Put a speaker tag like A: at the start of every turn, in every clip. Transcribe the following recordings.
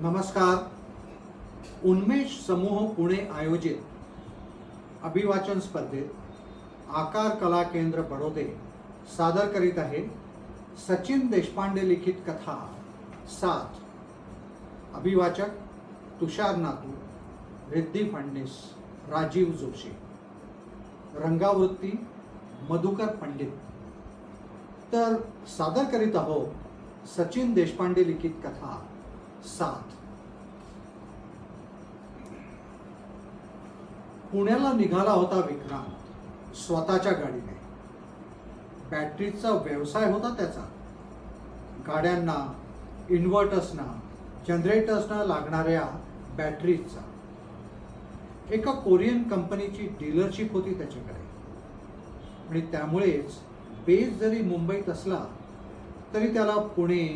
A: नमस्कार. उन्मेष समूह पुणे आयोजित अभिवाचन स्पर्धेत आकार कला केंद्र बडोदे सादर करीत आहे सचिन देशपांडे लिखित कथा सात. अभिवाचक तुषार नातू रिद्धी फडणीस राजीव जोशी. रंगावृत्ती मधुकर पंडित. तर सादर करीत आहोत सचिन देशपांडे लिखित कथा. सात पुण्याला निघाला होता विक्रांत स्वतःच्या गाडीने. बॅटरीचा व्यवसाय होता त्याचा. गाड्यांना इन्व्हर्टर्सना जनरेटर्सना लागणाऱ्या बॅटरीजचा एका कोरियन कंपनीची डीलरशिप होती त्याच्याकडे. आणि त्यामुळेच बेस जरी मुंबईत असला तरी त्याला पुणे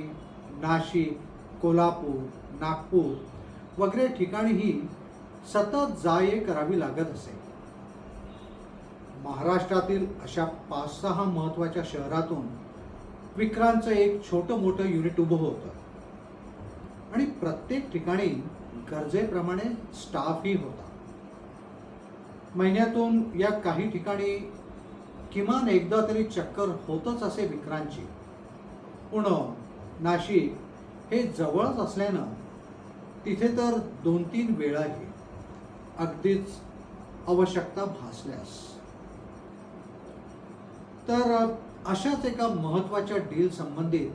A: नाशिक कोल्हापूर नागपूर वगैरे ठिकाणीही सतत जा ये करावी लागत असे. महाराष्ट्रातील अशा पाच सहा महत्त्वाच्या शहरातून विक्रांतचं एक छोटं मोठं युनिट उभं होतं. आणि प्रत्येक ठिकाणी गरजेप्रमाणे स्टाफही होता. महिन्यातून या काही ठिकाणी किमान एकदा तरी चक्कर होतच असे विक्रांतची. पुणे नाशिक हे जवळच असल्यानं तिथे तर दोन तीन वेळाही अगदीच आवश्यकता भासल्यास. तर अशाच एका महत्त्वाच्या डील संबंधित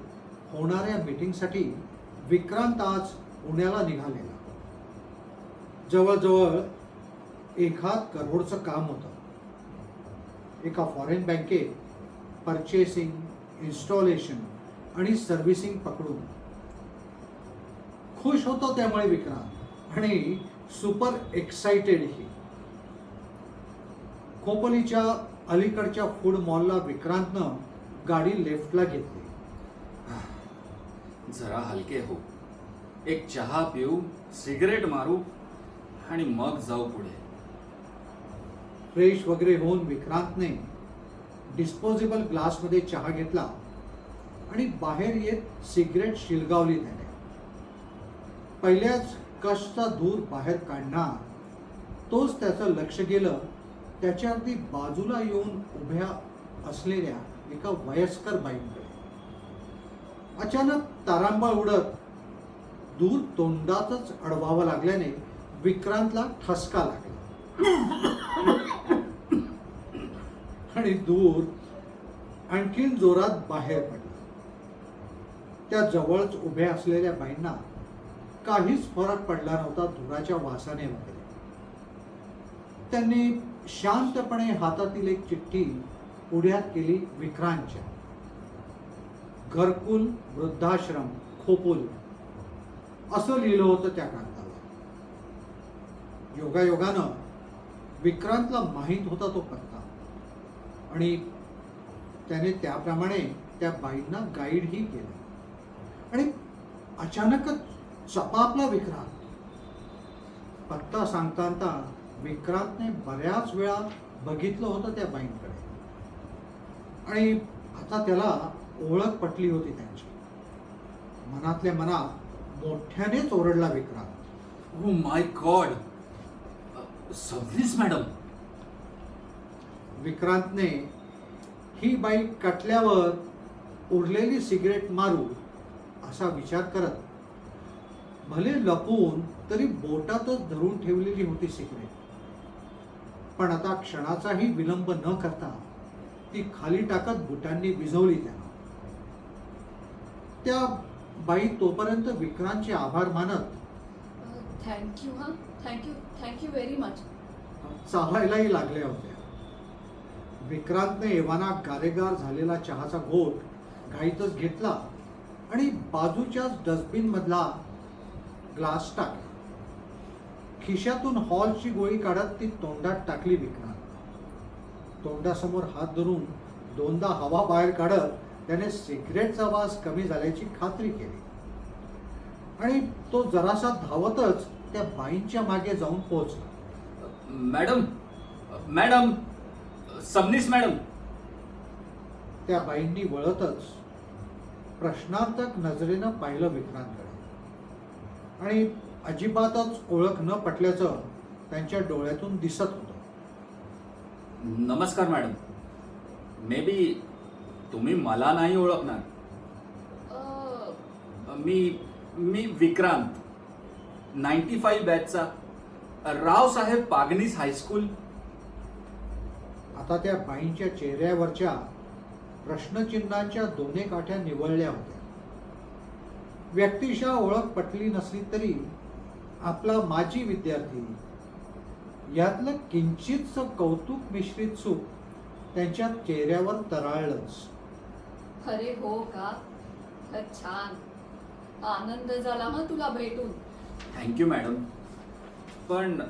A: होणाऱ्या मीटिंगसाठी विक्रांत आज पुण्याला निघालेला. जवळजवळ एखाद करोडचं काम होतं. एका फॉरेन बँकेत परचेसिंग इन्स्टॉलेशन आणि सर्व्हिसिंग पकडून खुश होतो त्यामुळे विक्रांत. आणि सुपर एक्साइटेडही खोपोलीच्या अलीकडच्या फूड मॉलला विक्रांतनं गाडी लेफ्टला घेतली.
B: जरा हलके हो. एक चहा पिऊ सिगरेट मारू आणि मग जाऊ पुढे.
A: फ्रेश वगैरे होऊन विक्रांतने डिस्पोजेबल ग्लासमध्ये चहा घेतला. आणि बाहेर येत सिगरेट शिलगावली त्याने. पहिल्याच कशचा दूर बाहेर काढणार. तोच त्याचं लक्ष गेलं त्याच्या अगदी बाजूला येऊन उभ्या असलेल्या एका वयस्कर बाईंकडे अचानक तारांबळ उडत दूर तोंडातच अडवावं लागल्याने विक्रांतला ठसका लागला. आणि दूर आणखीन जोरात बाहेर पडला. त्या जवळच उभ्या असलेल्या बाईंना काहीच फरक पडला नव्हता धुराच्या वासाने वगैरे. त्यांनी शांतपणे हातातील एक चिठ्ठी पुढ्यात केली विक्रांतच्या. घरकुल वृद्धाश्रम खोपोल. असं लिहिलं होतं त्या कागदाला योगायोगानं विक्रांतला माहीत होता तो पत्ता. आणि त्याने त्याप्रमाणे त्या बाईंना गाईडही केलं. आणि अचानकच चपापला विक्रांत. पत्ता सांगता विक्रांतने बऱ्याच वेळा बघितलं होतं त्या बाईंकडे. आणि आता त्याला ओळख पटली होती त्यांची. मनातल्या मनात मोठ्यानेच ओरडला Vikrant.
B: Oh my god Sabnis madam
A: विक्रांतने ही बाई कटल्यावर उरलेली सिगरेट मारू असा विचार करत भले लपवून तरी बोटातच धरून ठेवलेली होती सिगरेट पण आता क्षणाचाही विलंब न करता ती खाली टाकत बुटांनी विझवली त्यानं त्या बाई तोपर्यंत विक्रांतचे आभार मानत
C: थँक्यू हां thank you thank you very much
A: चालायलाही लागल्या होत्या. विक्रांतने एव्हाना गारेगार झालेला चहाचा घोट घाईतच घेतला आणि बाजूच्याच डस्टबिन मधला ग्लास टाकला. खिशातून हॉलची गोळी काढत ती तोंडात टाकली विक्रांत. तोंडासमोर हात धरून दोनदा हवा बाहेर काढत त्याने सिगरेटचा वास कमी झाल्याची खात्री केली. आणि तो जरासा धावतच त्या बाईंच्या मागे जाऊन पोहोचला.
B: Madam madam Sabnis madam.
A: त्या बाईंनी वळतच प्रश्नार्थक नजरेनं पाहिलं विक्रांतकडे. आणि अजिबातच ओळख न पटल्याचं त्यांच्या डोळ्यातून दिसत होतं.
B: नमस्कार मॅडम. मे बी तुम्ही मला नाही ओळखणार.
C: अ,
B: मी मी विक्रांत. नाईन्टी फाईव्ह बॅचचा रावसाहेब पागनीस हायस्कूल
A: आता त्या बाईंच्या चेहऱ्यावरच्या प्रश्नचिन्हांच्या दोन्ही काठ्या निवळल्या होत्या. व्यक्तिशः ओळख पटली नसली तरी आपला माजी विद्यार्थी यातलं किंचितचं कौतुक मिश्रित सुख त्यांच्या चेहऱ्यावर तराळलंच.
C: अरे हो का? तर छान. आनंद झाला हा तुला भेटून.
B: थँक्यू मॅडम पण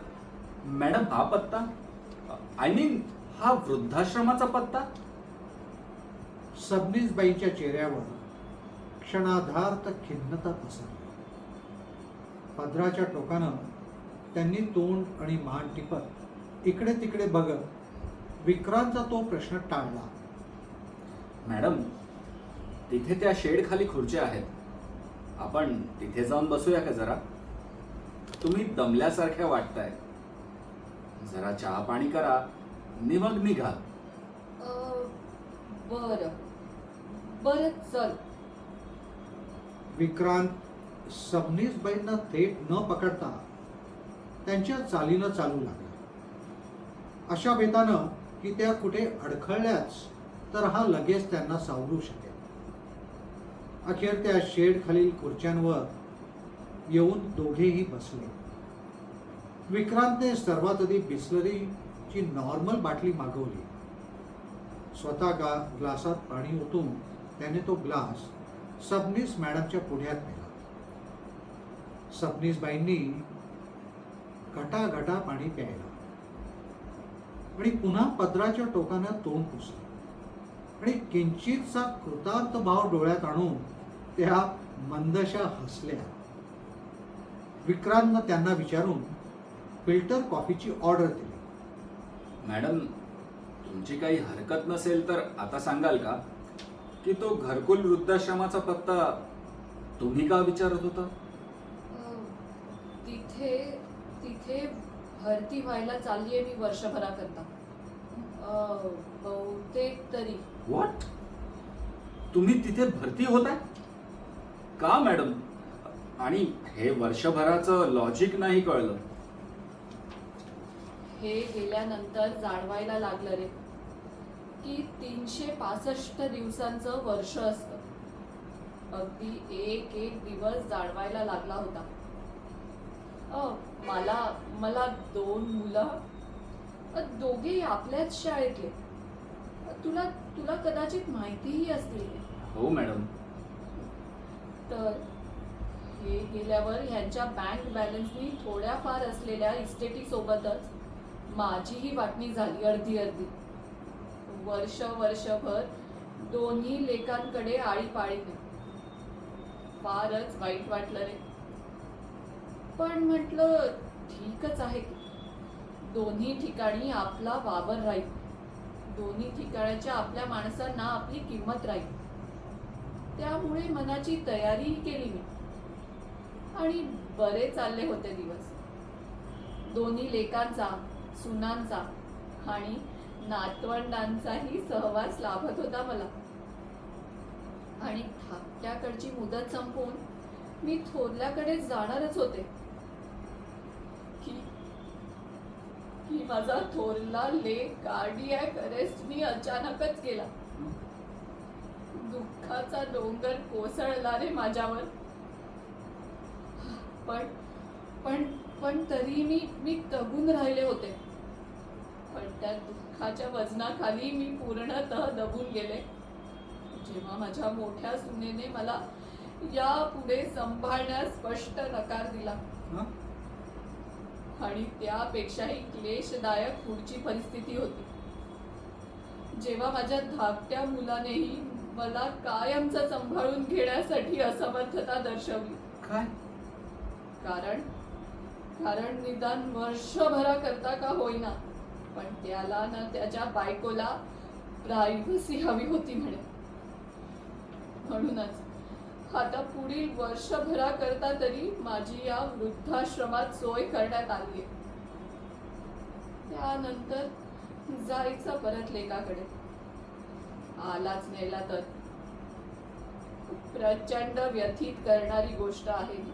B: मॅडम हा पत्ता आय मीन हा वृद्धाश्रमाचा पत्ता?
A: सबनीसबाईंच्या चेहऱ्यावर. क्षणाधार्थ खिन्नता पसरली. पदराच्या टोकानं त्यांनी तोंड आणि मान टिपत इकडे तिकडे बघत विक्रांतचा तो प्रश्न टाळला.
B: मॅडम तिथे त्या शेड खाली खुर्च्या आहेत. आपण तिथे जाऊन बसूया का जरा? तुम्ही दमल्यासारख्या वाटताय. जरा चहा पाणी करा. नि मग निघा.
C: अ, बरं. बरं चल.
A: विक्रांत सबनीसबाईंना थेट न पकडता त्यांच्या चालीनं चालू लागला. अशा बेतानं की त्या कुठे अडखळल्याच तर हा लगेच त्यांना सावरू शकेल. अखेर त्या शेड खालील खुर्च्यांवर येऊन दोघेही बसले. विक्रांतने सर्वात आधी बिस्लरीची नॉर्मल बाटली मागवली. स्वतः गा ग्लासात पाणी ओतून त्याने तो ग्लास सबनीस मॅडमच्या पुण्यात नेला सबनीसबाईंनी घटाघटा पाणी प्यायला. आणि पुन्हा पदराच्या टोकानं तोंड पुसलं. आणि किंचितचा कृतार्थ भाव डोळ्यात आणून त्या मंदशा हसल्या. विक्रांतनं त्यांना विचारून फिल्टर कॉफीची ऑर्डर दिली.
B: मॅडम तुमची काही हरकत नसेल तर आता सांगाल का? की तो घरकुल वृद्धाश्रमाचा पत्ता तुम्ही का विचारत होता?
C: तिथे तिथे भरती व्हायला चालली आहे मी वर्षभराकरता. अ, बहुतेक तरी.
B: व्हॉट तुम्ही तिथे भरती होताय? का मॅडम आणि हे वर्षभराचं लॉजिक नाही कळलं.
C: हे गेल्यानंतर जाणवायला लागलं रे. की तीनशे पासष्ट दिवसांचं वर्ष असतं. अगदी एक एक दिवस जाणवायला लागला होता. अ, मला मला दोन मुलं. दोघेही आपल्याच शाळेतले. तुला तुला कदाचित माहितीही असतील.
B: हो मॅडम.
C: तर हे गेल्यावर ह्यांच्या बँक बॅलन्सनी थोड्याफार असलेल्या इस्टेटी सोबतच माझीही वाटणी झाली अर्धी अर्धी. वर्ष वर्षभर दोन्ही लेखांकडे आळीपाळीने फारच वाईट वाटलं रे. पण म्हटलं ठीकच आहे की. दोन्ही ठिकाणी आपला वावर राहील. दोन्ही ठिकाणाच्या आपल्या माणसांना आपली किंमत राहील. त्यामुळे मनाची तयारीही केली मी. आणि बरे चालले होते दिवस. दोन्ही लेकांचा सुनांचा आणि नातवंडांचाही सहवास लाभत होता मला. आणि धाकट्याकडची मुदत संपवून मी थोरल्याकडे जाणारच होते. की की माझा थोरला लेक कार्डियॅक अरेस्टनी अचानकच गेला. दुःखाचा डोंगर कोसळला रे माझ्यावर. पण पण पण तरी मी मी तगून राहिले होते. पण त्या दुःखाच्या वजनाखाली मी पूर्णतः दबून गेले. जेव्हा माझ्या मोठ्या सुनेने मला यापुढे सांभाळण्यास स्पष्ट नकार दिला.
A: हं?
C: आणि त्यापेक्षाही क्लेशदायक पुढची परिस्थिती होती. जेव्हा माझ्या धाकट्या मुलानेही मला कायमचं सांभाळून घेण्यासाठी असमर्थता दर्शवली.
B: काय?
C: कारण कारण निदान वर्षभरा करता का होईना पण त्याला ना त्याच्या बायकोला प्रायव्हसी हवी होती म्हणे. म्हणूनच. आता पुढील वर्षभराकरता तरी माझी या वृद्धाश्रमात सोय करण्यात आली आहे त्यानंतर जायचं परत लेकाकडे. आलाच नेला तर. प्रचंड व्यथित करणारी गोष्ट आहे ही.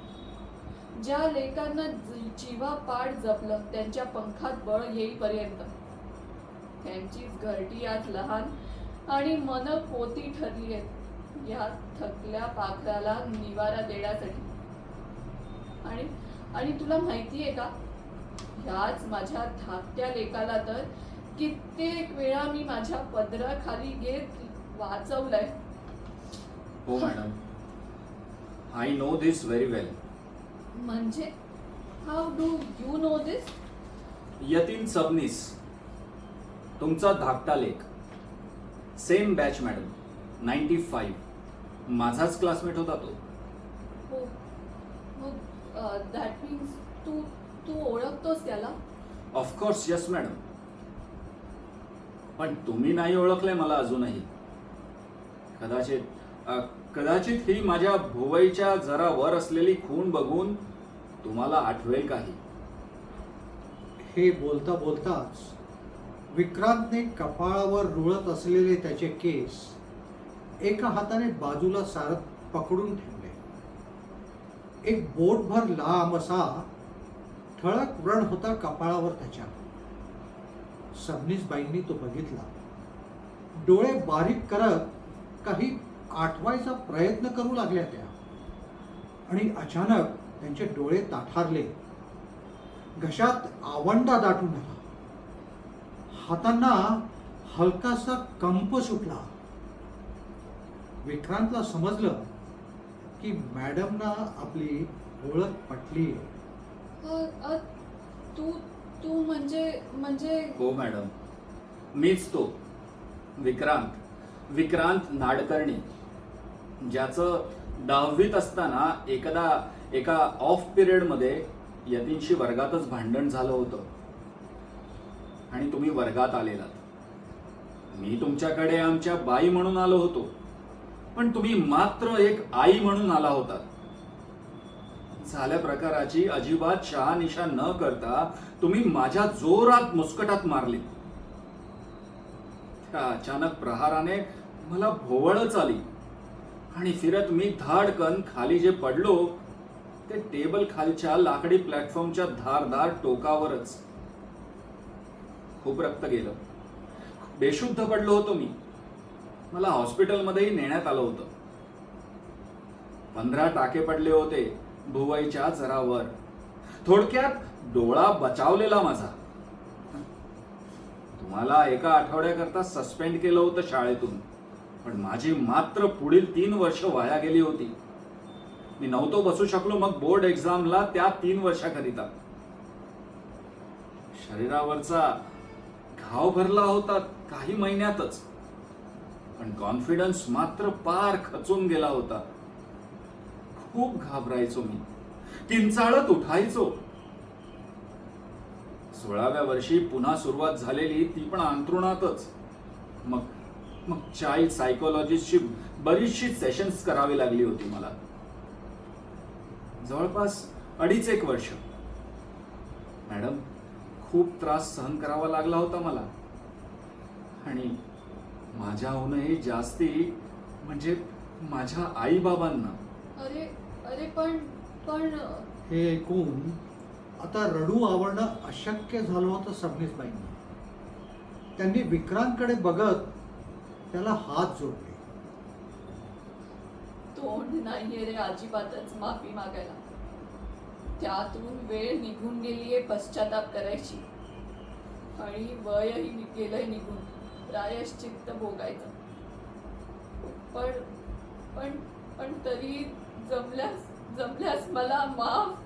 C: ज्या लेकांना जीवा जीवापाड जपलं त्यांच्या पंखात बळ येईपर्यंत. त्यांचीच घरटी आज लहान आणि मन पोती ठरली आहेत या थकल्या पाखराला निवारा देण्यासाठी. आणि आणि तुला माहितीये का? ह्याच माझ्या धाकट्या लेकाला तर कित्येक वेळा मी माझ्या पदराखाली घेत वाचवलंय.
B: हो madam. I know this very well
C: म्हणजे how do you know this
B: Yatin Sabnis तुमचा धाकटा लेख. Same batch madam ninety five माझाच क्लासमेट होता तो.
C: हो. मग दॅट मीन्स तू तू ओळखतोस त्याला?
B: ऑफकोर्स यस मॅडम पण तुम्ही नाही ओळखलंय मला अजूनही. कदाचित अ, कदाचित ही माझ्या भुवईच्या जरा वर असलेली खूण बघून तुम्हाला आठवेल काही.
A: हे बोलता बोलताच विक्रांतने कपाळावर रुळत असलेले त्याचे केस एका हाताने बाजूला सारत पकडून ठेवले. एक बोटभर लांब असा ठळक व्रण होता कपाळावर त्याच्या. सबनीसबाईंनी तो बघितला. डोळे बारीक करत काही आठवायचा प्रयत्न करू लागल्या त्या. आणि अचानक त्यांचे डोळे ताठारले. घशात आवंडा दाटून आला. हातांना हलकासा कंप सुटला. विक्रांतला समजलं की मॅडमना आपली ओळख पटली
C: तू तू म्हणजे म्हणजे?
B: हो मॅडम. मीच तो. विक्रांत. विक्रांत नाडकर्णी. ज्याचं दहावीत असताना एकदा एका ऑफ पिरियडमध्ये यतींशी वर्गातच भांडण झालं होतं. आणि तुम्ही वर्गात आलेलात मी तुमच्याकडे आमच्या बाई म्हणून आलो होतो. पण तुम्ही मात्र एक आई म्हणून आला होता. झाल्या प्रकाराची अजिबात शहानिशा न करता तुम्ही माझ्या जोरात मुस्कटात मारली. त्या अचानक प्रहाराने मला भोवळच आली. आणि फिरत मी धाडकन खाली जे पडलो ते टेबल खालच्या लाकडी प्लॅटफॉर्मच्या धारदार टोकावरच खूप रक्त गेलं. बेशुद्ध पडलो होतो मी. मला हॉस्पिटलमध्येही नेण्यात आलं होतं. पंधरा टाके पडले होते भुवईच्या जरावर. थोडक्यात डोळा बचावलेला माझा. तुम्हाला एका आठवड्याकरता सस्पेंड केलं होतं शाळेतून. पण माझी मात्र पुढील तीन वर्ष वाया गेली होती. मी नव्हतो बसू शकलो मग बोर्ड एक्झामला त्या तीन वर्षाकरिता. शरीरावरचा घाव भरला होता काही महिन्यातच पण कॉन्फिडन्स मात्र पार खचून गेला होता. खूप घाबरायचो मी. किंचाळत उठायचो. सोळाव्या वर्षी पुन्हा सुरुवात झालेली ती पण अंथरुणातच मग मग चाइल्ड सायकोलॉजिस्टची बरीचशी सेशन्स करावी लागली होती मला. जवळपास अडीच एक वर्ष. मॅडम खूप त्रास सहन करावा लागला होता मला. आणि माझ्याहूनही जास्ती म्हणजे माझ्या आईबाबांना.
C: अरे अरे पण पण
A: हे ऐकून आता रडू आवडणं अशक्य झालं होतं सबनीसबाईंना त्यांनी विक्रांतकडे बघत त्याला हात जोडले.
C: तोंड नाहीये रे अजिबातच माफी मागायला. त्यातून वेळ निघून गेलीये पश्चाताप करायची. आणि वयही गेलंय निघून प्रायश्चित्त भोगायचं. पण पण पण तरी जमल्यास जमल्यास मला माफ.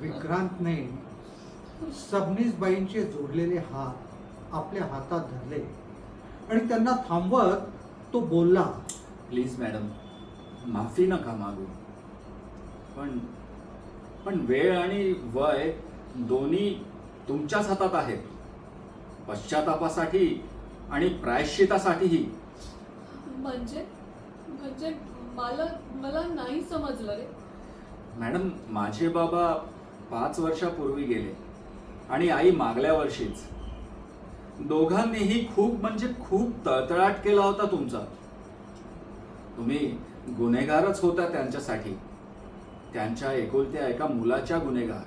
A: विक्रांतने सबनीसबाईंचे जोडलेले हात आपल्या हातात धरले. आणि त्यांना थांबवत तो बोलला
B: प्लीज मॅडम माफी नका मागू. पण पण वेळ आणि वय दोन्ही तुमच्याच हातात आहेत. पश्चातापासाठी आणि प्रायश्चितासाठीही.
C: म्हणजे म्हणजे मला मला नाही समजलं रे.
B: मॅडम माझे बाबा पाच वर्षापूर्वी गेले आणि आई मागल्या वर्षीच. दोघांनीही खूप म्हणजे खूप तळतळाट केला होता तुमचा. तुम्ही गुन्हेगारच होता त्यांच्यासाठी. त्यांच्या एकुलत्या एका मुलाच्या गुन्हेगार.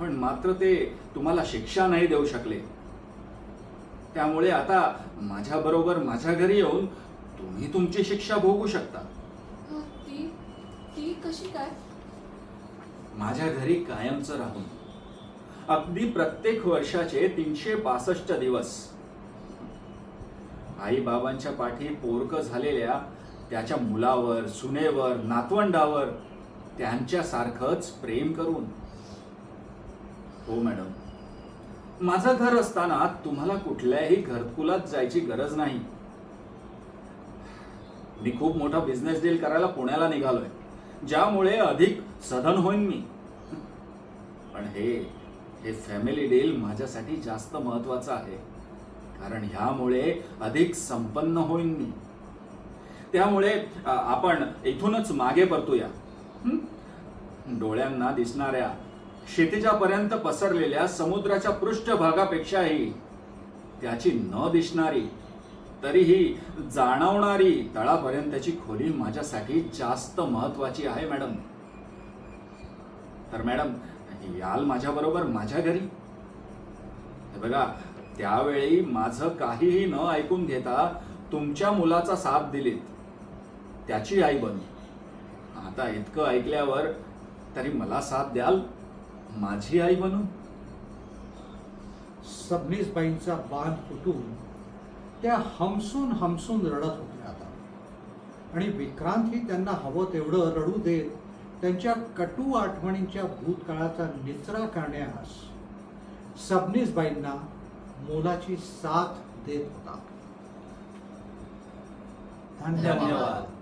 B: पण मात्र ते तुम्हाला शिक्षा नाही देऊ शकले. त्यामुळे आता माझ्या बरोबर माझ्या घरी येऊन तुम्ही तुमची शिक्षा भोगू शकता.
C: ती ती कशी काय?
B: माझ्या घरी कायमचं राहून. अगदी प्रत्येक वर्षाचे तीनशे बासष्ट दिवस. आई बाबांच्या पाठी पोरक झालेल्या त्याच्या मुलावर सुनेवर नातवंडावर त्यांच्यासारखंच प्रेम करून. हो मॅडम. माझं घर असताना तुम्हाला कुठल्याही घरकुलात जायची गरज नाही. मी खूप मोठा बिझनेस डील करायला पुण्याला निघालोय. ज्यामुळे अधिक सधन होईन मी. पण हे हे फॅमिली डील माझ्यासाठी जास्त महत्वाचं आहे. कारण ह्यामुळे अधिक संपन्न होईन मी. त्यामुळे आपण इथूनच मागे परतूया. डोळ्यांना दिसणाऱ्या क्षितिजापर्यंत पसरलेल्या समुद्राच्या पृष्ठभागापेक्षाही त्याची न दिसणारी तरीही जाणवणारी तळापर्यंतची खोली माझ्यासाठी जास्त महत्वाची आहे मॅडम. तर मॅडम याल माझ्याबरोबर माझ्या घरी. हे बघा त्यावेळी माझं काहीही न ऐकून घेता तुमच्या मुलाचा साथ दिलीत. त्याची आई बनू आता इतकं ऐकल्यावर तरी मला साथ द्याल? माझी आई बनू?
A: सबनीसबाईंचा बांध फुटून त्या हमसून हमसून रडत होत्या आता. आणि विक्रांतही त्यांना हवं तेवढं रडू देत त्यांच्या कटू आठवणींच्या भूतकाळाचा निचरा करण्यास सबनीसबाईंना मोलाची साथ देत होता.
B: धन्यवाद.